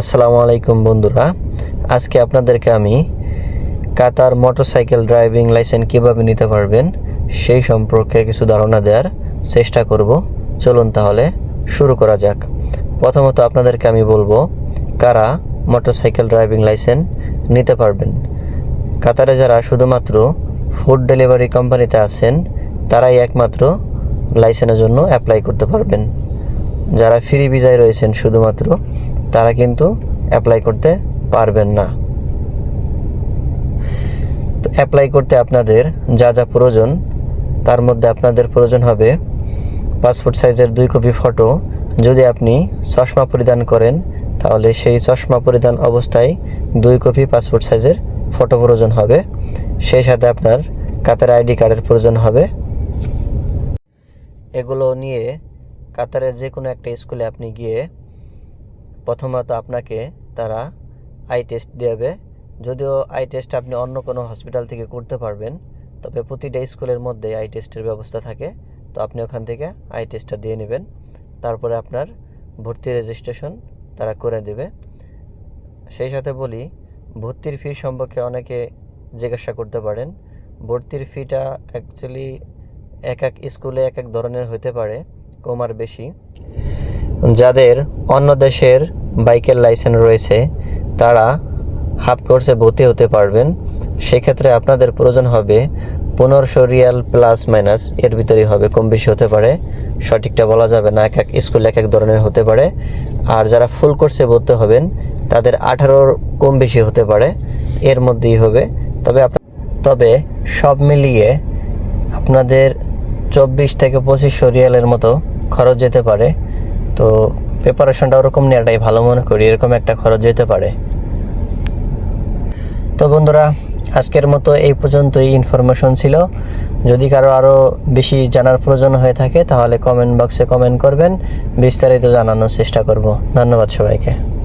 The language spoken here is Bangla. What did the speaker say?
আসসালামু আলাইকুম বন্ধুরা। আজকে আপনাদেরকে আমি কাতার মোটরসাইকেল ড্রাইভিং লাইসেন্স কীভাবে নিতে পারবেন সেই সম্পর্কে কিছু ধারণা দেওয়ার চেষ্টা করব। চলুন তাহলে শুরু করা যাক। প্রথমত আপনাদেরকে আমি বলব, কারা মোটরসাইকেল ড্রাইভিং লাইসেন্স নিতে পারবেন? কাতারে যারা শুধুমাত্র ফুড ডেলিভারি কোম্পানিতে আছেন, তারাই একমাত্র লাইসেন্সের জন্য অ্যাপ্লাই করতে পারবেন। যারা ফ্রি ভিসায় রয়েছেন শুধুমাত্র তারা কিন্তু অ্যাপ্লাই করতে পারবেন না। তো অ্যাপ্লাই করতে আপনাদের যা যা প্রয়োজন, তার মধ্যে আপনাদের প্রয়োজন হবে পাসপোর্ট সাইজের দুই কপি ফটো যদি আপনি চশমা পরিধান করেন, তাহলে সেই চশমা পরিধান অবস্থায় দুই কপি পাসপোর্ট সাইজের ফটো প্রয়োজন হবে। সেই সাথে আপনার কাতার আইডি কার্ডের প্রয়োজন হবে। এগুলো নিয়ে কাতারের যে কোনো একটা স্কুলে আপনি গিয়ে প্রথমত আপনাকে তারা আই টেস্ট দেবে। যদিও আই টেস্ট আপনি অন্য কোনো হসপিটাল থেকে করতে পারবেন, তবে প্রতিটা স্কুলের মধ্যে আই টেস্টের ব্যবস্থা থাকে। তো আপনি ওখান থেকে আই টেস্টটা দিয়ে নেবেন। তারপরে আপনার ভর্তি রেজিস্ট্রেশন তারা করে দেবে। সেই সাথে বলি, ভর্তির ফি সম্পর্কে অনেকে জিজ্ঞাসা করতে পারেন। ভর্তির ফিটা অ্যাকচুয়ালি এক এক স্কুলে এক এক ধরনের হতে পারে, কম আর বেশি। যাদের অন্য দেশের বাইকের লাইসেন্স রয়েছে, তারা হাফ কোর্সে ভর্তি হতে পারবেন। সেক্ষেত্রে আপনাদের প্রয়োজন হবে পনেরোশো রিয়াল প্লাস মাইনাস, এর ভিতরেই হবে, কম বেশি হতে পারে। সঠিকটা বলা যাবে না, এক এক স্কুল এক এক ধরনের হতে পারে। আর যারা ফুল কোর্সে ভর্তি হবেন, তাদের আঠারোর কম বেশি হতে পারে, এর মধ্যেই হবে। তবে তবে সব মিলিয়ে আপনাদের চব্বিশ থেকে পঁচিশশো রিয়ালের মতো খরচ যেতে পারে। তো প্রিপারেশনটা ওরকম নেওয়াটাই ভালো মনে করি, এরকম একটা খরচ যেতে পারে। তো বন্ধুরা, আজকের মতো এই পর্যন্তই ইনফরমেশন ছিল। যদি কারও আরও বেশি জানার প্রয়োজন হয়ে থাকে, তাহলে কমেন্ট বক্সে কমেন্ট করবেন। বিস্তারিত জানানোর চেষ্টা করব। ধন্যবাদ সবাইকে।